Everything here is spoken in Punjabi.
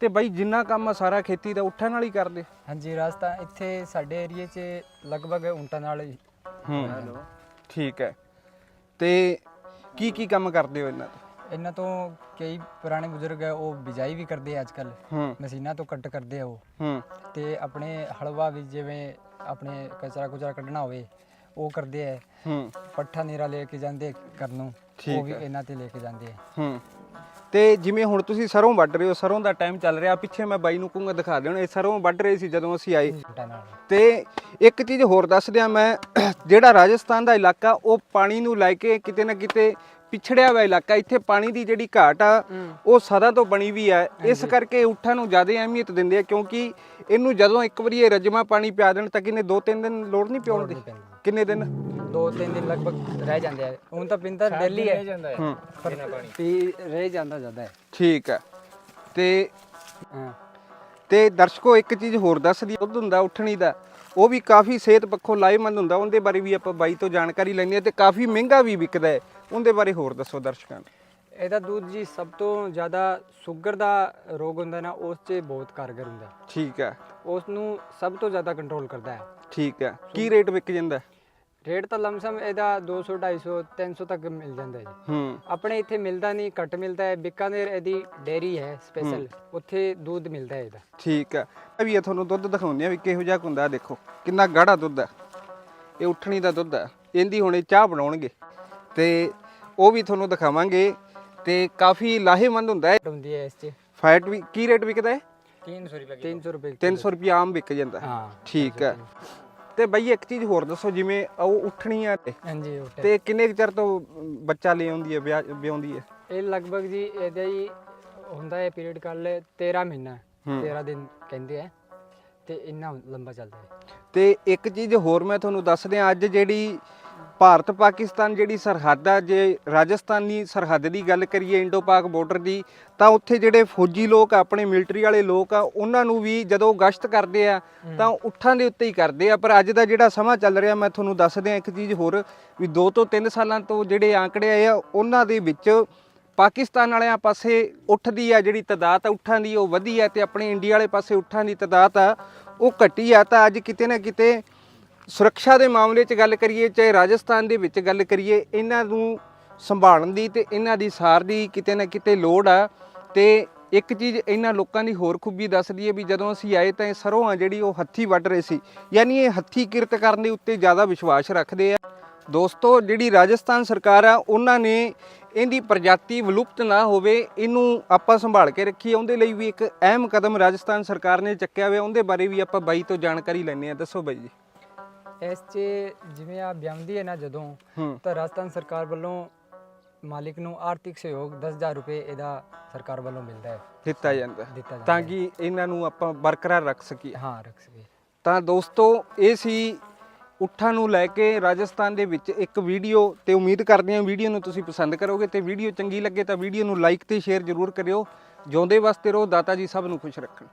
ਤੇ ਬਾਈ ਜਿੰਨਾ ਕੰਮ ਆ ਸਾਰਾ ਖੇਤੀ ਦਾ ਉੱਠਾਂ ਨਾਲ ਹੀ ਕਰਦੇ। ਹਾਂਜੀ ਰਾਜਸਥਾਨ ਇੱਥੇ ਸਾਡੇ ਏਰੀਏ 'ਚ ਲਗਭਗ ਉਂਟਾਂ ਨਾਲ ਹੀ। ਹੂੰ ਠੀਕ ਹੈ। ਤੇ ਕੀ ਕੀ ਕੰਮ ਕਰਦੇ ਹੋ ਇਹਨਾਂ ਤੋਂ? ਇਹਨਾਂ ਤੋਂ ਕਈ ਪੁਰਾਣੇ ਬਜ਼ੁਰਗ ਹੈ ਉਹ ਬਿਜਾਈ ਵੀ ਕਰਦੇ ਆ ਅੱਜ ਕੱਲ ਹੂੰ। ਮਸ਼ੀਨਾਂ ਤੋਂ ਕੱਟ ਕਰਦੇ ਆ ਉਹ। ਹੂੰ। ਤੇ ਆਪਣੇ ਹਲਵਾ ਵੀ ਜਿਵੇਂ ਆਪਣੇ ਕਚਰਾ ਕੁਚਰਾ ਕੱਢਣਾ ਹੋਵੇ ਉਹ ਕਰਦੇ ਆ। ਹੂੰ। ਪੱਠਾ ਨੀਰਾ ਲੈ ਕੇ ਜਾਂਦੇ ਕਰਨ ਨੂੰ। ਠੀਕ ਉਹ ਵੀ। ਇਹਨਾਂ ਤੇ ਲੈ ਕੇ ਜਾਂਦੇ ਆ। ਹੂੰ। ਤੇ ਜਿਵੇਂ ਹੁਣ ਤੁਸੀਂ ਸਰੋਂ ਵੱਢ ਰਹੇ ਹੋ ਸਰੋਂ ਦਾ ਟਾਈਮ ਚੱਲ ਰਿਹਾ ਪਿੱਛੇ ਮੈਂ ਬਾਈ ਨੂੰ ਕਹੂੰਗਾ ਦਿਖਾ ਦੇਣ ਇਹ ਸਰੋਂ ਵੱਢ ਰਹੇ ਸੀ ਜਦੋਂ ਅਸੀਂ ਆਏ। ਤੇ ਇੱਕ ਚੀਜ਼ ਹੋਰ ਦੱਸ ਦਿਆਂ ਮੈਂ ਜਿਹੜਾ ਰਾਜਸਥਾਨ ਦਾ ਇਲਾਕਾ ਉਹ ਪਾਣੀ ਨੂੰ ਲੈ ਕੇ ਕਿਤੇ ਨਾ ਕਿਤੇ ਪਿਛੜਿਆ ਹੋਇਆ ਇਲਾਕਾ ਇੱਥੇ ਪਾਣੀ ਦੀ ਜਿਹੜੀ ਘਾਟ ਆ ਉਹ ਸਦਾ ਤੋਂ ਬਣੀ ਵੀ ਹੈ ਇਸ ਕਰਕੇ ਊਠਾਂ ਨੂੰ ਜ਼ਿਆਦਾ ਅਹਿਮੀਅਤ ਦਿੰਦੇ ਆ ਕਿਉਂਕਿ ਇਹਨੂੰ ਜਦੋਂ ਇੱਕ ਵਾਰੀ ਇਹ ਰਜਮਾ ਪਾਣੀ ਪਿਆ ਦੇਣ ਤਾਂ ਕਿਨੇ 2-3 ਦਿਨ ਲੋੜ ਨਹੀਂ ਪਿਉਣ ਦੀ। ਕਿੰਨੇ ਦਿਨ? ਦੋ ਤਿੰਨ ਦਿਨ ਲਗਭਗ ਰਹਿ ਜਾਂਦੇ ਆ। ਹੁਣ ਤਾਂ ਪਿੰਦਾ ਡੇਲੀ ਹੈ। ਹੂੰ। ਪਰ ਪੀ ਰਹਿ ਜਾਂਦਾ ਜ਼ਿਆਦਾ ਹੈ। ਠੀਕ ਹੈ। ਤੇ ਹਾਂ। ਤੇ ਦਰਸ਼ਕੋ ਇੱਕ ਚੀਜ਼ ਹੋਰ ਦੱਸ ਦੀ ਦੁੱਧ ਹੁੰਦਾ ਉੱਠਣੀ ਦਾ ਉਹ ਵੀ ਕਾਫੀ ਸਿਹਤ ਪੱਖੋਂ ਲਾਹੇਮੰਦ ਹੁੰਦਾ। ਉਹਦੇ ਬਾਰੇ ਵੀ ਆਪਾਂ ਬਾਈ ਤੋਂ ਜਾਣਕਾਰੀ ਲੈਣੀ ਹੈ ਤੇ ਕਾਫੀ ਮਹਿੰਗਾ ਵੀ ਵਿਕਦਾ ਹੈ। ਉਹਦੇ ਬਾਰੇ ਹੋਰ ਦੱਸੋ ਦਰਸ਼ਕਾਂ ਨੂੰ। ਇਹਦਾ ਦੁੱਧ ਜੀ ਸਭ ਤੋਂ ਜ਼ਿਆਦਾ ਸ਼ੂਗਰ ਦਾ ਰੋਗ ਹੁੰਦਾ ਨਾ ਉਸ 'ਚ ਬਹੁਤ ਕਾਰਗਰ ਹੁੰਦਾ। ਠੀਕ ਹੈ। ਉਸ ਨੂੰ ਸਭ ਤੋਂ ਜ਼ਿਆਦਾ ਕੰਟਰੋਲ ਕਰਦਾ ਹੈ। ਠੀਕ ਹੈ। ਕੀ ਰੇਟ ਵਿਕ ਜਾਂਦਾ ਹੈ? ਰੇਟ ਤਾਂ ਲਮਸਮ ਇਹਦਾ 200 250 300 ਤੱਕ ਮਿਲ ਜਾਂਦਾ ਜੀ। ਹੂੰ। ਆਪਣੇ ਇੱਥੇ ਮਿਲਦਾ ਨਹੀਂ ਘੱਟ ਮਿਲਦਾ ਹੈ। ਬਿਕਾਨੇਰ ਇਹਦੀ ਡੇਰੀ ਹੈ ਸਪੈਸ਼ਲ ਉੱਥੇ ਦੁੱਧ ਮਿਲਦਾ ਹੈ ਇਹਦਾ। ਠੀਕ ਹੈ। ਵੀ ਇਹ ਤੁਹਾਨੂੰ ਦੁੱਧ ਦਿਖਾਉਂਦੇ ਆ ਵੀ ਕਿਹੋ ਜਿਹਾ ਹੁੰਦਾ ਦੇਖੋ। ਕਿੰਨਾ ਗਾੜਾ ਦੁੱਧ ਹੈ। ਇਹ ਉੱਠਣੀ ਦਾ ਦੁੱਧ ਹੈ। ਇਹਦੀ ਹੁਣੇ ਚਾਹ ਬਣਾਉਣਗੇ। ਤੇ ਉਹ ਵੀ ਤੁਹਾਨੂੰ ਦਿਖਾਵਾਂਗੇ। ਤੇ ਕਾਫੀ ਲਾਹੇਮੰਦ ਹੁੰਦਾ ਹੈ। ਹੁੰਦੀ ਹੈ ਇਸ 'ਚ। ਫੈਟ ਵੀ ਕੀ ਰੇਟ ਵਿਕਦਾ ਹੈ? 300 ਰੁਪਏ 300 ਰੁਪਏ 300 ਰੁਪਏ ਆਮ ਵਿਕ ਜਾਂਦਾ। ਹਾਂ। ਠੀਕ ਹੈ। ਤੇ ਬਈ ਇੱਕ ਚੀਜ਼ ਹੋਰ ਦੱਸੋ ਜਿਵੇਂ ਉਹ ਉੱਠਣੀ ਆ ਤੇ- ਹਾਂਜੀ ਉੱਥੇ ਤੇ ਕਿੰਨੇ ਕੁ ਚਿਰ ਤੋਂ ਬੱਚਾ ਲੈ ਆਉਂਦੀ ਹੈ ਵਿਆਹ- ਵਿਆਉਂਦੀ ਹੈ? ਇਹ ਲਗਭਗ ਜੀ ਇਹਦਾ ਹੀ ਹੁੰਦਾ ਹੈ ਪੀਰੀਅਡ ਕੱਲ 13 ਮਹੀਨਾ 13 ਦਿਨ ਕਹਿੰਦੇ ਆ ਤੇ ਇੰਨਾ ਲੰਬਾ ਚੱਲਦਾ ਹੈ ਤੇ ਇੱਕ ਚੀਜ਼ ਹੋਰ ਮੈਂ ਤੁਹਾਨੂੰ ਦੱਸ ਦਿਆਂ ਅੱਜ ਜਿਹੜੀ ਭਾਰਤ ਪਾਕਿਸਤਾਨ ਜਿਹੜੀ ਸਰਹੱਦ ਆ ਜੇ ਰਾਜਸਥਾਨੀ ਸਰਹੱਦ ਦੀ ਗੱਲ ਕਰੀਏ ਇੰਡੋ ਪਾਕ ਬਾਰਡਰ ਦੀ ਤਾਂ ਉੱਥੇ ਜਿਹੜੇ ਫੌਜੀ ਲੋਕ ਆ, ਆਪਣੇ ਮਿਲਟਰੀ ਵਾਲੇ ਲੋਕ ਆ ਉਹਨਾਂ ਨੂੰ ਵੀ ਜਦੋਂ ਗਸ਼ਤ ਕਰਦੇ ਆ ਤਾਂ ਉੱਠਾਂ ਦੇ ਉੱਤੇ ਹੀ ਕਰਦੇ ਆ। ਪਰ ਅੱਜ ਦਾ ਜਿਹੜਾ ਸਮਾਂ ਚੱਲ ਰਿਹਾ ਮੈਂ ਤੁਹਾਨੂੰ ਦੱਸ ਦਿਆਂ ਇੱਕ ਚੀਜ਼ ਹੋਰ ਵੀ 2 ਤੋਂ 3 ਸਾਲਾਂ ਤੋਂ ਜਿਹੜੇ ਆંકੜੇ ਆਏ ਆ ਉਹਨਾਂ ਦੇ ਵਿੱਚ ਪਾਕਿਸਤਾਨ ਵਾਲਿਆਂ ਪਾਸੇ ਉੱਠ ਦੀ ਆ ਜਿਹੜੀ ਤਦਾਦ ਆ ਉੱਠਾਂ ਦੀ ਉਹ ਵਧੀ ਆ ਤੇ ਆਪਣੇ ਇੰਡੀਆ ਵਾਲੇ ਪਾਸੇ ਉੱਠਾਂ ਦੀ ਤਦਾਦ ਆ ਉਹ ਘਟੀ ਆ। ਤਾਂ ਅੱਜ ਕਿਤੇ ਨਾ ਕਿਤੇ ਸੁਰੱਖਿਆ ਦੇ ਮਾਮਲੇ 'ਚ ਗੱਲ ਕਰੀਏ ਚਾਹੇ ਰਾਜਸਥਾਨ ਦੇ ਵਿੱਚ ਗੱਲ ਕਰੀਏ, ਇਹਨਾਂ ਨੂੰ ਸੰਭਾਲਣ ਦੀ ਤੇ ਇਹਨਾਂ ਦੀ ਸਾਰ ਦੀ ਕਿਤੇ ਨਾ ਕਿਤੇ ਲੋੜ ਆ। ਤੇ ਇੱਕ ਚੀਜ਼ ਇਹਨਾਂ ਲੋਕਾਂ ਦੀ ਹੋਰ ਖੂਬੀ ਦੱਸਦੀ ਹੈ ਵੀ ਜਦੋਂ ਅਸੀਂ ਆਏ ਤਾਂ ਇਹ ਸਰੋਂ ਆ ਜਿਹੜੀ ਉਹ ਹੱਥੀ ਵੱਢ ਰਹੇ ਸੀ। ਯਾਨੀ ਇਹ ਹੱਥੀ ਕਿਰਤ ਕਰਨ ਦੇ ਉੱਤੇ ਜ਼ਿਆਦਾ ਵਿਸ਼ਵਾਸ ਰੱਖਦੇ ਆ। ਦੋਸਤੋ, ਜਿਹੜੀ ਰਾਜਸਥਾਨ ਸਰਕਾਰ ਆ, ਉਹਨਾਂ ਨੇ ਇਹਦੀ ਪ੍ਰਜਾਤੀ ਵਿਲੁਪਤ ਨਾ ਹੋਵੇ, ਇਹਨੂੰ ਆਪਾਂ ਸੰਭਾਲ ਕੇ ਰੱਖੀਏ। ਉਹਦੇ ਲਈ ਵੀ ਇੱਕ ਅਹਿਮ ਕਦਮ ਰਾਜਸਥਾਨ ਸਰਕਾਰ ਨੇ ਚੱਕਿਆ ਹੋਇਆ। ਉਹਦੇ ਬਾਰੇ ਵੀ ਆਪਾਂ ਬਾਈ ਤੋਂ ਜਾਣਕਾਰੀ ਲੈਣੇ ਆ ਦੱਸੋ ਬਾਈ ਜੀ। ਇਸ 'ਚ ਜਿਵੇਂ ਆ ਵਿਆਉਂਦੀ ਹੈ ਨਾ ਜਦੋਂ ਹੂੰ। ਤਾਂ ਰਾਜਸਥਾਨ ਸਰਕਾਰ ਵੱਲੋਂ ਮਾਲਿਕ ਨੂੰ ਆਰਥਿਕ ਸਹਿਯੋਗ 10000 ਰੁਪਏ ਇਹਦਾ ਸਰਕਾਰ ਵੱਲੋਂ ਮਿਲਦਾ ਹੈ। ਦਿੱਤਾ ਜਾਂਦਾ ਦਿੱਤਾ ਜਾਂਦਾ ਤਾਂ ਕਿ ਇਹਨਾਂ ਨੂੰ ਆਪਾਂ ਬਰਕਰਾਰ ਰੱਖ ਸਕੀਏ। ਹਾਂ ਰੱਖ ਸਕੇ ਤਾਂ ਦੋਸਤੋ ਇਹ ਸੀ ਉੱਠਾਂ ਨੂੰ ਲੈ ਕੇ ਰਾਜਸਥਾਨ ਦੇ ਵਿੱਚ ਇੱਕ ਵੀਡੀਓ ਤੇ ਉਮੀਦ ਕਰਦੇ ਹਾਂ ਵੀਡੀਓ ਨੂੰ ਤੁਸੀਂ ਪਸੰਦ ਕਰੋਗੇ ਤੇ ਵੀਡੀਓ ਚੰਗੀ ਲੱਗੇ ਤਾਂ ਵੀਡੀਓ ਨੂੰ ਲਾਈਕ ਤੇ ਸ਼ੇਅਰ ਜ਼ਰੂਰ ਕਰਿਓ। ਜਿਉਂਦੇ ਵਾਸਤੇ ਰਹੋ ਦਾਤਾ ਜੀ ਸਭ ਨੂੰ ਖੁਸ਼ ਰੱਖਣ।